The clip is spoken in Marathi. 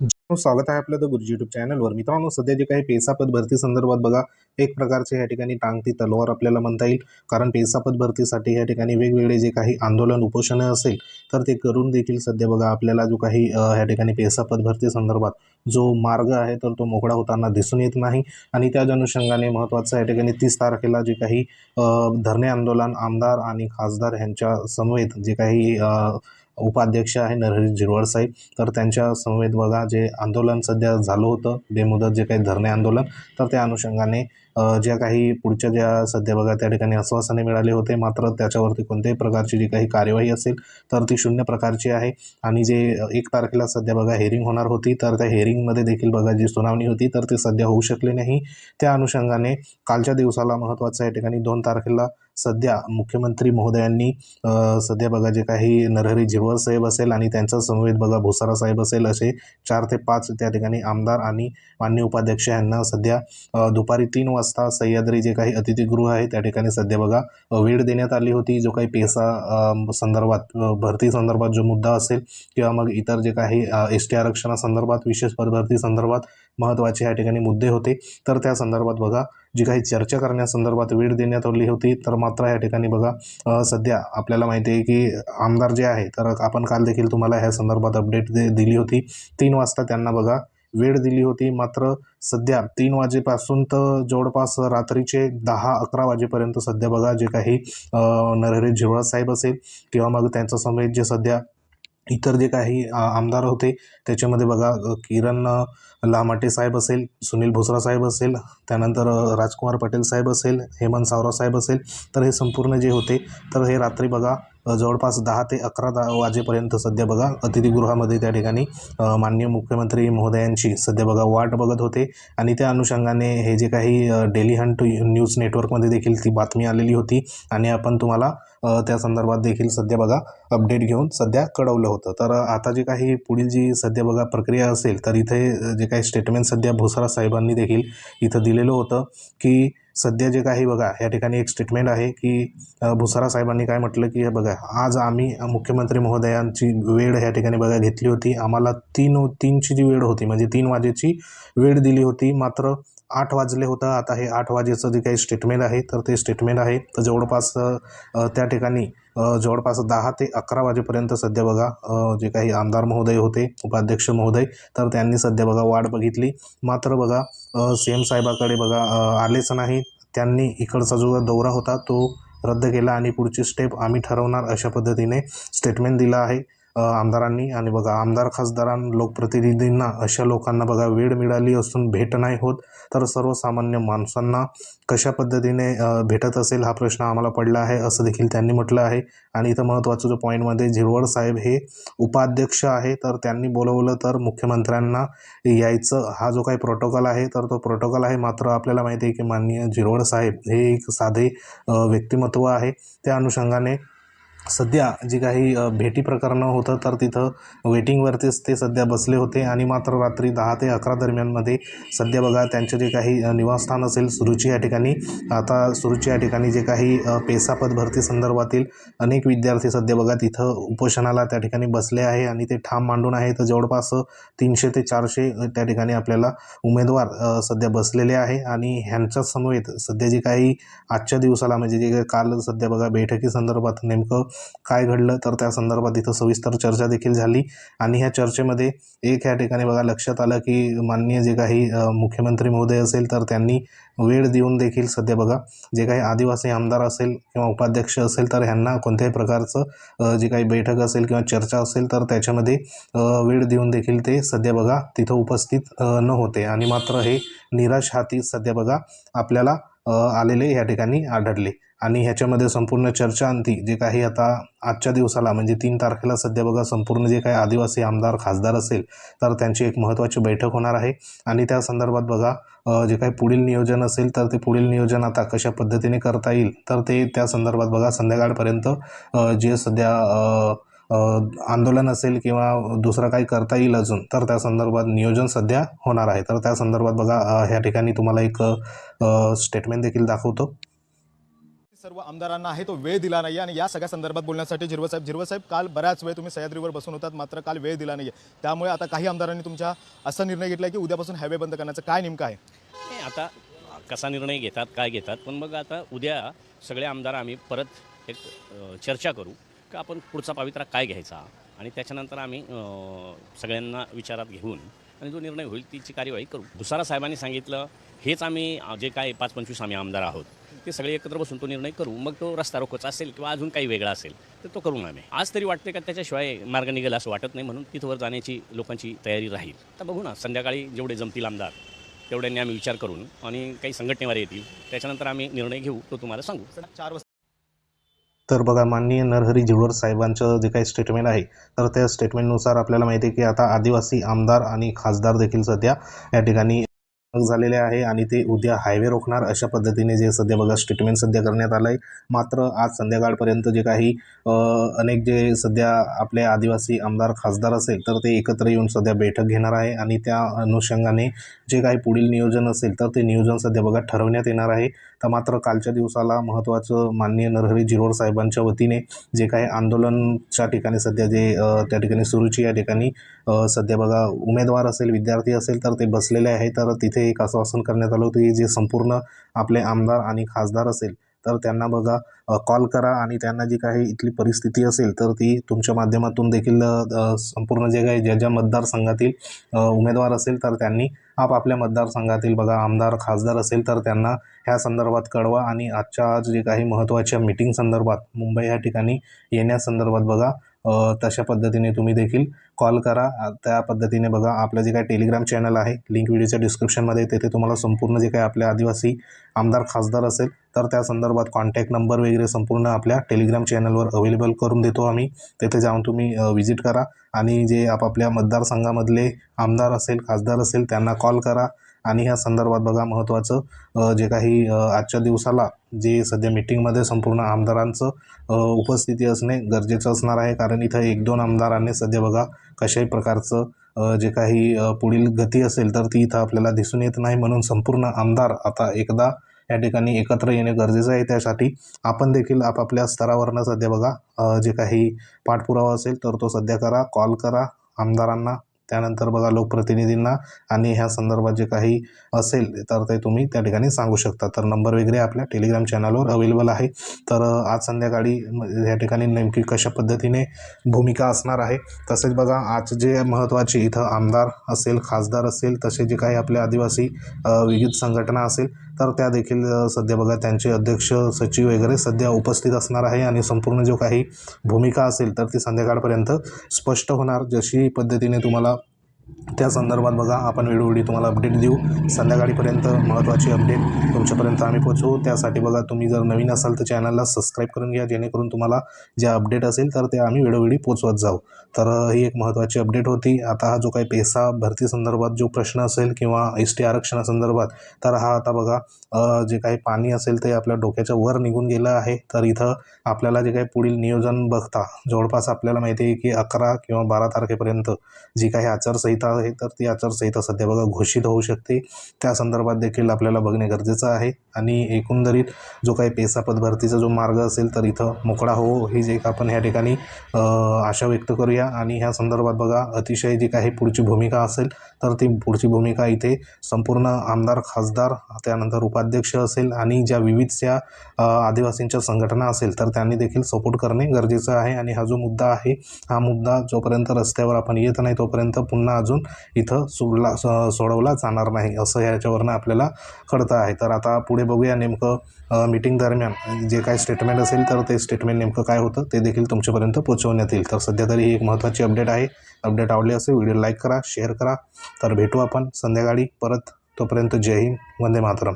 स्वागत आहे आपलं द गुरुजी युट्यूब चॅनलवर मित्रांनो सध्या जे काही पेसापद भरती संदर्भात बघा एक प्रकारचे या ठिकाणी टांगती तलवार आपल्याला म्हणता येईल. कारण पेसापद भरतीसाठी या ठिकाणी वेगवेगळे जे काही आंदोलन उपोषणं असेल तर ते करून देखील सध्या बघा आपल्याला जो काही या ठिकाणी पेसापद भरती संदर्भात जो मार्ग आहे तर तो मोकळा होताना दिसून येत नाही. आणि त्याच अनुषंगाने महत्त्वाचं या ठिकाणी तीस तारखेला जे काही धरणे आंदोलन आमदार आणि खासदार यांच्या समवेत जे काही उपाध्यक्ष आहे नरहरी झिरवळ साहेब. तर त्यांच्या समवेत बघा जे आंदोलन सध्या झालं होतं बेमुदत जे काही धरणे आंदोलन तर त्या अनुषंगाने ज्या काही पुढच्या ज्या सध्या बघा त्या ठिकाणी आश्वासने मिळाले होते मात्र त्याच्यावरती कोणत्याही प्रकारची जी काही कार्यवाही असेल तर ती शून्य प्रकारची आहे. आणि जे एक तारखेला सध्या बघा हेअरिंग होणार होती तर त्या हेअरिंगमध्ये देखील बघा जी सुनावणी होती तर ते सध्या होऊ शकले नाही. त्या अनुषंगाने कालच्या दिवसाला महत्त्वाचं या ठिकाणी दोन तारखेला सध्या मुख्यमंत्री महोदयांनी सध्या बघा जे काही नरहरी झिरवळ साहेब असेल आणि त्यांच्या समवेत बघा भुसारा साहेब असेल असे चार ते पाच त्या ठिकाणी आमदार आणि मान्य उपाध्यक्ष यांना सध्या दुपारी तीन वाजता सह्याद्री जे काही अतिथीगृह आहे त्या ठिकाणी सध्या बघा वेळ देण्यात आली होती. जो काही पेसा संदर्भात भरती संदर्भात जो मुद्दा असेल किंवा मग इतर जे काही एस टी आरक्षणासंदर्भात विशेष पदभरती संदर्भात महत्त्वाचे या ठिकाणी मुद्दे होते. तर त्या संदर्भात बघा जी काही चर्चा करण्यासंदर्भात वेळ देण्यात आली होती तर मात्र या ठिकाणी बघा सध्या आपल्याला माहिती आहे की आमदार जे आहे तर आपण काल देखील तुम्हाला ह्या संदर्भात अपडेट दे दिली होती. तीन वाजता त्यांना बघा वेळ दिली होती. मात्र सध्या तीन वाजेपासून तर जवळपास रात्रीचे दहा अकरा वाजेपर्यंत सध्या बघा जे काही अ, नरहरी झिरवळ साहेब असेल किंवा मग त्यांचा समेत जे सध्या इतर जे काही आमदार होते त्याच्यामध्ये बघा किरण लामाटे साहेब असेल सुनील भुसरा साहेब असेल त्यानंतर राजकुमार पटेल साहेब असेल हेमंत सावरा साहेब असेल तर हे संपूर्ण जे होते तर हे रात्री बघा जवळपास दहा ते अकरा वाजेपर्यंत सध्या बघा अतिथीगृहामध्ये त्या ठिकाणी माननीय मुख्यमंत्री महोदयांची सध्या बघा वाट बघत होते. आणि त्या अनुषंगाने हे जे काही डेली हंट न्यूज नेटवर्कमध्ये देखील ती बातमी आलेली होती. आणि आपण तुम्हाला त्या संदर्भात देखील सध्या बघा अपडेट घेऊन सध्या कळवलं होतं. तर आता जे काही पुढील जी सध्या बघा प्रक्रिया असेल तर इथे जे काही स्टेटमेंट सध्या भोसरा साहेबांनी देखील इथं दिलेलं होतं की सध्या जे काही बघा या ठिकाणी एक स्टेटमेंट आहे की भुसारा साहेबांनी काय म्हटलं की बघा आज आम्ही मुख्यमंत्री महोदयांची वेळ या ठिकाणी बघा घेतली होती. आम्हाला तीन तीनची जी वेळ होती म्हणजे तीन वाजेची वेळ दिली होती. मात्र आठ वाजले होतं. आता हे आठ वाजेचं जे काही स्टेटमेंट आहे तर ते स्टेटमेंट आहे. तर जवळपास त्या ठिकाणी जवळपास दहा ते अकरा वाजेपर्यंत सध्या बघा जे काही आमदार महोदय होते उपाध्यक्ष महोदय तर त्यांनी सध्या बघा वाट बघितली. मात्र बघा सी एम साहेबाकडे बघा आलेच नाही. त्यांनी इकडचा जो दौरा होता तो रद्द केला आणि पुढची स्टेप आम्ही ठरवणार अशा पद्धतीने स्टेटमेंट दिला आहे. आमदारांनी आणि बघा आमदार खासदारां लोकप्रतिनिधींना अशा लोकांना बघा वेळ मिळाली असून भेट नाही होत तर सर्वसामान्य माणसांना कशा पद्धतीने भेटत असेल हा प्रश्न आम्हाला पडला आहे असं देखील त्यांनी म्हटलं आहे. आणि इथं महत्त्वाचं जो पॉईंटमध्ये झिरवळ साहेब हे उपाध्यक्ष आहे तर त्यांनी बोलवलं तर मुख्यमंत्र्यांना यायचं. हा जो काही प्रोटोकॉल आहे तर तो प्रोटोकॉल आहे मात्र आपल्याला माहिती आहे की माननीय झिरवळ साहेब हे एक साधे व्यक्तिमत्व आहे. त्या अनुषंगाने सध्या जी काही भेटी प्रकरणं होतं तर तिथं वेटिंगवरतीच ते सध्या बसले होते आणि मात्र रात्री दहा ते अकरा दरम्यानमध्ये सध्या बघा त्यांचे जे काही निवासस्थान असेल सुरुची या ठिकाणी आता सुरुची या ठिकाणी जे काही पेसापद भरती संदर्भातील अनेक विद्यार्थी सध्या बघा तिथं उपोषणाला त्या ठिकाणी बसले आहे आणि ते ठाम मांडून आहे. तर जवळपास तीनशे ते चारशे त्या ठिकाणी आपल्याला उमेदवार सध्या बसलेले आहे आणि ह्यांच्या समवेत सध्या जे काही आजच्या दिवसाला म्हणजे जे काल सध्या बघा बैठकी संदर्भात नेमकं काय घडलं तर त्या संदर्भात इथं सविस्तर चर्चा देखील झाली. आणि ह्या चर्चेमध्ये एक ह्या ठिकाणी बघा लक्षात आलं की माननीय जे काही मुख्यमंत्री महोदय असेल तर त्यांनी वेळ देऊन देखील सध्या बघा जे काही आदिवासी आमदार असेल किंवा उपाध्यक्ष असेल तर ह्यांना कोणत्याही प्रकारचं जे काही बैठक असेल किंवा चर्चा असेल तर त्याच्यामध्ये वेळ देऊन देखील ते सध्या बघा तिथं उपस्थित न होते. आणि मात्र हे निराश हाती सध्या बघा आपल्याला आलेले या ठिकाणी आढळले. आणि ह्याच्यामध्ये संपूर्ण चर्चा अंती जे काही आता आजच्या दिवसाला म्हणजे तीन तारखेला सध्या बघा संपूर्ण जे काही आदिवासी आमदार खासदार असेल तर त्यांची एक महत्त्वाची बैठक होणार आहे. आणि त्या संदर्भात बघा जे काही पुढील नियोजन असेल तर ते पुढील नियोजन आता कशा पद्धतीने करता येईल तर ते त्या संदर्भात बघा संध्याकाळपर्यंत जे सध्या आंदोलन असेल किंवा दुसरं काही करता येईल अजून तर त्या संदर्भात नियोजन सध्या होणार आहे. तर त्या संदर्भात बघा ह्या ठिकाणी तुम्हाला एक स्टेटमेंट देखील दाखवतो. सर्व आमदारांना आहे तो वेळ दिला नाही आणि या सगळ्या संदर्भात बोलण्यासाठी झिरवत साहेब झिरवत साहेब काल बऱ्याच वेळ तुम्ही सह्याद्रीवर बसून होतात मात्र काल वेळ दिला नाही त्यामुळे आता काही आमदारांनी तुमच्या असा निर्णय घेतला की उद्यापासून हायवे बंद करण्याचं काय नेमकं आहे? नाही आता कसा निर्णय घेतात काय घेतात पण मग आता उद्या सगळे आमदार आम्ही परत एक चर्चा करू. का आपण पुढचा पावित्रा काय घ्यायचा? आणि त्याच्यानंतर आम्ही सगळ्यांना विचारात घेऊन आणि जो निर्णय होईल तिची कार्यवाही करू. भुसारा साहेबांनी सांगितलं हेच आम्ही जे काय पाच पंचवीस आम्ही आमदार आहोत ते सगळे एकत्र बसून तो निर्णय करू. मग तो रस्ता रोखोचा असेल किंवा अजून काही वेगळा असेल तर तो करू आम्ही. आज तरी वाटते का त्याच्याशिवाय मार्ग निघेल असं वाटत नाही म्हणून तिथवर जाण्याची लोकांची तयारी राहील. तर बघू ना संध्याकाळी जेवढे जमतील आमदार तेवढ्यांनी आम्ही विचार करून आणि काही संघटनेवर येतील त्याच्यानंतर आम्ही निर्णय घेऊ तो तुम्हाला सांगू. चार वाजता तर बघा माननीय नरहरी झिरोड साहेबांचं जे काही स्टेटमेंट आहे तर त्या स्टेटमेंटनुसार आपल्याला माहिती आहे की आता आदिवासी आमदार आणि खासदार देखील सध्या या ठिकाणी झालेले आहे आणि ते उद्या हायवे रोखणार. अशा पद्धतीने जे सध्या बघा स्टेटमेंट सध्या करण्यात आलं आहे मात्र आज संध्याकाळपर्यंत जे काही अनेक जे सध्या आपले आदिवासी आमदार खासदार असेल तर ते एकत्र येऊन सध्या बैठक घेणार आहे आणि त्या अनुषंगाने जे काही पुढील नियोजन असेल तर ते नियोजन सध्या बघा ठरवण्यात येणार आहे. तर मात्र कालच्या दिवसाला महत्त्वाचं माननीय नरहरी जिरोड साहेबांच्या वतीने जे काही आंदोलनच्या ठिकाणी सध्या जे त्या ठिकाणी सुरूची या ठिकाणी सध्या बघा उमेदवार असेल विद्यार्थी असेल तर ते बसलेले आहे. तर तिथे एक आश्वासन करण्यात आलं होतं की जे संपूर्ण आपले आमदार आणि खासदार असेल तर त्यांना बघा कॉल करा आणि त्यांना जी काही इथली परिस्थिती असेल तर ती तुमच्या माध्यमातून देखील संपूर्ण जे काही ज्या ज्या मतदारसंघातील उमेदवार असेल तर त्यांनी आपापल्या मतदारसंघातील बघा आमदार खासदार असेल तर त्यांना ह्या संदर्भात कळवा आणि आजच्या आज जे काही महत्त्वाच्या मीटिंग संदर्भात मुंबई ह्या ठिकाणी येण्यासंदर्भात बघा तशा पद्धतीने तुम्ही देखील कॉल करा. त्या पद्धतीने बघा आपलं जे काही टेलिग्राम चॅनल आहे लिंक व्हिडिओच्या डिस्क्रिप्शनमध्ये तेथे तुम्हाला संपूर्ण जे काही आपल्या आदिवासी आमदार खासदार असेल तर त्या संदर्भात कॉन्टॅक्ट नंबर वगैरे संपूर्ण आपल्या टेलिग्राम चॅनलवर अवेलेबल करून देतो आम्ही. तेथे जाऊन तुम्ही व्हिजिट करा. आणि जे आपापल्या मतदारसंघामधले आमदार असेल खासदार असेल त्यांना कॉल करा. आणि ह्या संदर्भात बघा महत्त्वाचं जे काही आजच्या दिवसाला जे सध्या मीटिंगमध्ये संपूर्ण आमदारांचं उपस्थिती असणे गरजेचं असणार आहे. कारण इथं एक दोन आमदारांनी सध्या बघा कशाही प्रकारचं जे काही पुढील गती असेल तर ती इथं आपल्याला दिसून येत नाही. म्हणून संपूर्ण आमदार आता एकदा या ठिकाणी एकत्र येणे गरजेचं आहे. त्यासाठी आपण देखील आपापल्या स्तरावरनं सध्या बघा जे काही पाठपुरावा असेल तर तो सध्या करा कॉल करा आमदारांना. त्यानंतर बघा लोकप्रतिनिधींना आणि ह्या संदर्भात जे काही असेल तर ते तुम्ही त्या ठिकाणी सांगू शकता. तर नंबर वगैरे आपल्या टेलिग्राम चॅनलवर अवेलेबल आहे. तर आज संध्याकाळी या ठिकाणी नेमकी कशा पद्धतीने भूमिका असणार आहे? तसेच बघा आज जे महत्त्वाचे इथं आमदार असेल खासदार असेल तसे जे काही आपल्या आदिवासी विविध संघटना असेल तर त्या देखील सध्या बघा त्यांचे अध्यक्ष सचिव वगैरे सध्या उपस्थित असणार आहे आणि संपूर्ण जो काही भूमिका असेल तर ती संध्याकाळपर्यंत स्पष्ट होणार. जशी पद्धतीने तुम्हाला त्या संदर्भात बघा आपण वेळोवेळी तुम्हाला अपडेट देऊ. संध्याकाळीपर्यंत महत्त्वाची अपडेट तुमच्यापर्यंत आम्ही पोचवू त्यासाठी बघा तुम्ही जर नवीन असाल तर चॅनलला सबस्क्राईब करून घ्या. जेणेकरून तुम्हाला जे अपडेट असेल तर ते आम्ही वेळोवेळी पोचवत जाऊ. तर ही एक महत्त्वाची अपडेट होती. आता हा जो काही पैसा भरती संदर्भात जो प्रश्न असेल किंवा एस टी आरक्षणासंदर्भात तर हा आता बघा जे काही पाणी असेल ते आपल्या डोक्याच्या वर निघून गेलं आहे. तर इथं आपल्याला जे काही पुढील नियोजन बघता जवळपास आपल्याला माहिती आहे की अकरा किंवा बारा तारखेपर्यंत जी काही आचारसंहिता आहे तर ती आचारसंहिता सध्या बघा घोषित होऊ शकते. त्या संदर्भात देखील आपल्याला बघणे गरजेचं आहे. आणि एकंदरीत जो काही पेसा पदभरतीचा जो मार्ग असेल तर इथं मोकळा हो ही जे आपण ह्या ठिकाणी आशा व्यक्त करूया. आणि ह्या संदर्भात बघा अतिशय जी काही पुढची भूमिका असेल तर ती पुढची भूमिका इथे संपूर्ण आमदार खासदार त्यानंतर उपाध्यक्ष असेल आणि ज्या विविधच्या आदिवासींच्या संघटना असेल तर त्यांनी देखील सपोर्ट करणे गरजेचं आहे. आणि हा जो मुद्दा आहे हा मुद्दा जोपर्यंत रस्त्यावर आपण येत नाही तोपर्यंत पुन्हा अजून इथं सोडला स- सोडवला जाणार नाही असं ह्याच्यावरनं आपल्याला कळतं आहे. तर आता पुढे बघूया नेमकं मीटिंग दरम्यान जे काही स्टेटमेंट असेल तर ते स्टेटमेंट नेमकं काय होतं ते देखील तुमच्यापर्यंत पोहोचवण्यात येईल. तर सध्या तरी ही एक महत्त्वाची अपडेट आहे. अपडेट आवडली असेल व्हिडिओ लाईक करा शेअर करा. तर भेटू आपण संध्याकाळी परत. तोपर्यंत जय हिंद वंदे मातरम.